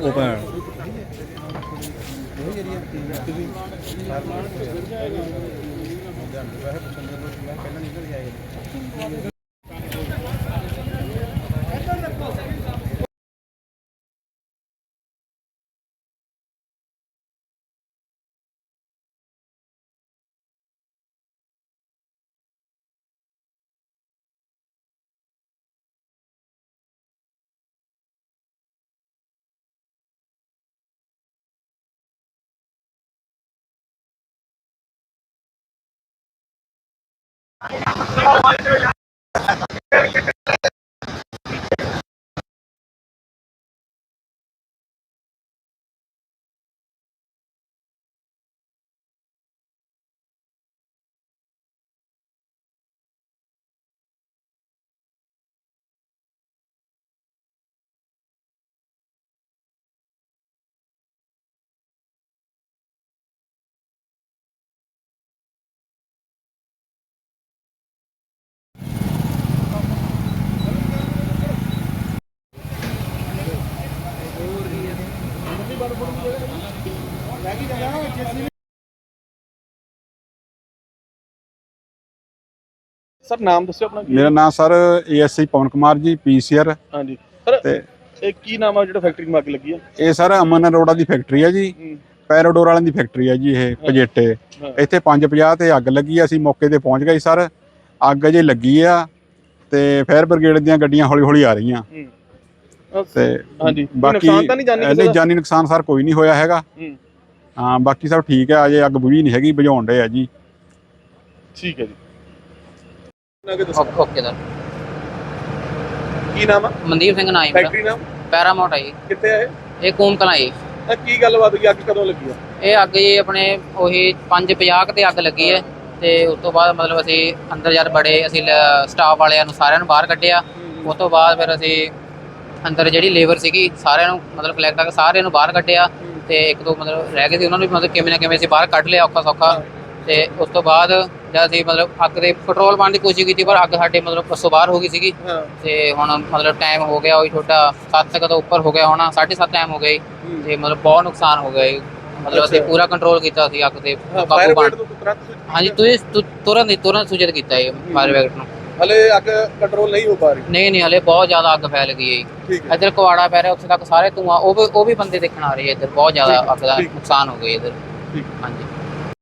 ਉਹ ਭੈਣ। ਉਹ どうする? ਸਰ ਨਾਮ ਦੱਸਿਓ ਆਪਣਾ ਕੀ? ਮੇਰਾ ਨਾਮ sir ASI Pawan Kumar ji PCR. ਹਾਂਜੀ। ਸਰ ਤੇ ਇਹ ਕੀ ਨਾਮ ਆ ਜਿਹੜਾ ਫੈਕਟਰੀ ਨੂੰ ਅੱਗ ਲੱਗੀ ਆ? ਇਹ ਸਰ ਅਮਨ ਅਰੋੜਾ ਦੀ ਫੈਕਟਰੀ ਹੈ ਜੀ। ਹੂੰ, ਪੈਰਾਡੋਰ ਵਾਲਿਆਂ ਦੀ ਫੈਕਟਰੀ ਹੈ ਜੀ ਇਹ ਪਜੇਟੇ। ਹਾਂ। ਇੱਥੇ 550 ਤੇ ਅੱਗ ਲੱਗੀ ਆ ਅਸੀਂ ਮੌਕੇ ਤੇ ਪਹੁੰਚ ਗਏ ਸਰ। ਅੱਗ ਅਜੇ ਲੱਗੀ ਆ ਤੇ ਫਾਇਰ ਬ੍ਰਿਗੇਡ ਦੀਆਂ ਗੱਡੀਆਂ ਹੌਲੀ ਹੌਲੀ ਆ ਰਹੀਆਂ। ਹੂੰ। ਤੇ ਹਾਂਜੀ। ਬਾਕੀ ਨੁਕਸਾਨ ਤਾਂ ਨਹੀਂ ਜਾਨੀ ਕਿਸੇ ਦਾ? ਜਾਨੀ ਨੁਕਸਾਨ ਸਰ ਕੋਈ ਨਹੀਂ ਹੋਇਆ ਹੈਗਾ। ਹੂੰ, ਹਾਂ ਬਾਕੀ ਸਭ ਠੀਕ ਹੈ ਅਜੇ ਅੱਗ ਬੁਝੀ ਨਹੀਂ ਹੈਗੀ ਬੁਝਾਉਣ ਦੇ ਆ ਜੀ। ਠੀਕ ਹੈ ਜੀ। ਦੱਸੋ? Okay okay sir. ਕੀ ਨਾਮ ਆ? ਮਨਦੀਪ ਸਿੰਘ ਨਾਮ ਹੈ ਫੈਕਟਰੀ ਨਾਮ? ਪੈਰਾਮਾਊਂਟ ਹੈ ਜੀ। ਕਿੱਥੇ ਆ ਇਹ? ਇਹ ਕੂਮ ਕਲਾਂ ਜੀ। ਤਾਂ ਕੀ ਗੱਲਬਾਤ ਹੋਈ? ਅੱਗ ਕਦੋਂ ਲੱਗੀ ਆ? ਇਹ ਅੱਗ ਜੀ ਆਪਣੇ ਉਹੀ 550 ਤੇ ਅੱਗ ਲੱਗੀ ਹੈ ਤੇ ਉਸ ਤੋਂ ਬਾਅਦ ਮਤਲਬ ਅਸੀਂ ਅੰਦਰ ਜਦ ਬੜੇ ਅਸੀਂ ਸਟਾਫ ਵਾਲਿਆਂ ਨੂੰ ਸਾਰਿਆਂ ਨੂੰ ਬਾਹਰ ਕੱਢਿਆ। ਉਸ ਤੋਂ ਬਾਅਦ ਫਿਰ ਅਸੀਂ ਅੰਦਰ ਜਿਹੜੀ ਲੇਬਰ ਸੀਗੀ ਸਾਰਿਆਂ ਨੂੰ ਮਤਲਬ ਕਲੈਕਟ ਕਰਕੇ ਸਾਰਿਆਂ ਨੂੰ ਬਾਹਰ ਕੱਢਿਆ ਤੇ ਇੱਕ ਦੋ ਮਤਲਬ ਰਹਿ ਗਏ ਸੀ ਉਹਨਾਂ ਨੂੰ ਵੀ ਮਤਲਬ ਕਿਵੇਂ ਨਾ ਕਿਵੇਂ ਅਸੀਂ ਬਾਹਰ ਕੱਢ ਲਿਆ ਔਖਾ ਸੌਖਾ। ਤੇ ਉਸ ਤੋਂ ਬਾਅਦ ਜਦ ਅਸੀਂ ਮਤਲਬ ਅੱਗ ਦੇ ਕੰਟਰੋਲ ਪਾਉਣ ਦੀ ਕੋਸ਼ਿਸ਼ ਕੀਤੀ ਪਰ ਅੱਗ ਸਾਡੇ ਮਤਲਬ ਤੋਂ ਬਾਹਰ ਹੋ ਗਈ ਸੀਗੀ। ਤੇ ਹੁਣ ਮਤਲਬ ਟਾਈਮ ਹੋ ਗਿਆ ਉਹੀ ਛੋਟਾ 7 ਕਦੋਂ ਉੱਪਰ ਹੋ ਗਿਆ ਹੋਣਾ 7:30 ਟਾਈਮ ਹੋ ਗਈ ਤੇ ਮਤਲਬ ਬਹੁਤ ਨੁਕਸਾਨ ਹੋ ਗਿਆ। ਮਤਲਬ ਅਸੀਂ। ਪੂਰਾ ਕੰਟਰੋਲ ਕੀਤਾ ਸੀ ਅੱਗ ਤੇ ਕਾਬੂ ਪਾਉਣ ਤੋਂ ਹਾਂਜੀ ਤੁਸੀਂ ਤੁ- ਤੁਰੰਤ ਤੁਰੰਤ ਸੂਚਿਤ ਕੀਤਾ ਇਹ ਫਾਇਰ ਬ੍ਰਿਗੇਡ ਨੂੰ। ਹਲੇ ਅੱਗ ਕੰਟਰੋਲ ਨਹੀਂ ਹੋ ਪਾ ਰਹੀ ਨਹੀਂ ਨਹੀਂ ਹਲੇ ਬਹੁਤ ਜ਼ਿਆਦਾ ਅੱਗ ਫੈਲ ਗਈ ਹੈ ਜੀ। ਠੀਕ ਹੈ ਇੱਧਰ ਕੁਆੜਾ ਪੈ ਰਿਹਾ ਉੱਥੇ ਤੱਕ ਸਾਰੇ ਧੂਆਂ ਉਹ ਵੀ ਉਹ ਵੀ ਬੰਦੇ ਦੇਖਣ ਆ ਰਹੇ ਆ ਇੱਧਰ ਬਹੁਤ ਜ਼ਿਆਦਾ ਅੱਗ ਦਾ ਠੀਕ। ਨੁਕਸਾਨ ਹੋ ਗਿਆ ਇੱਧਰ ਠੀਕ। ਹਾਂਜੀ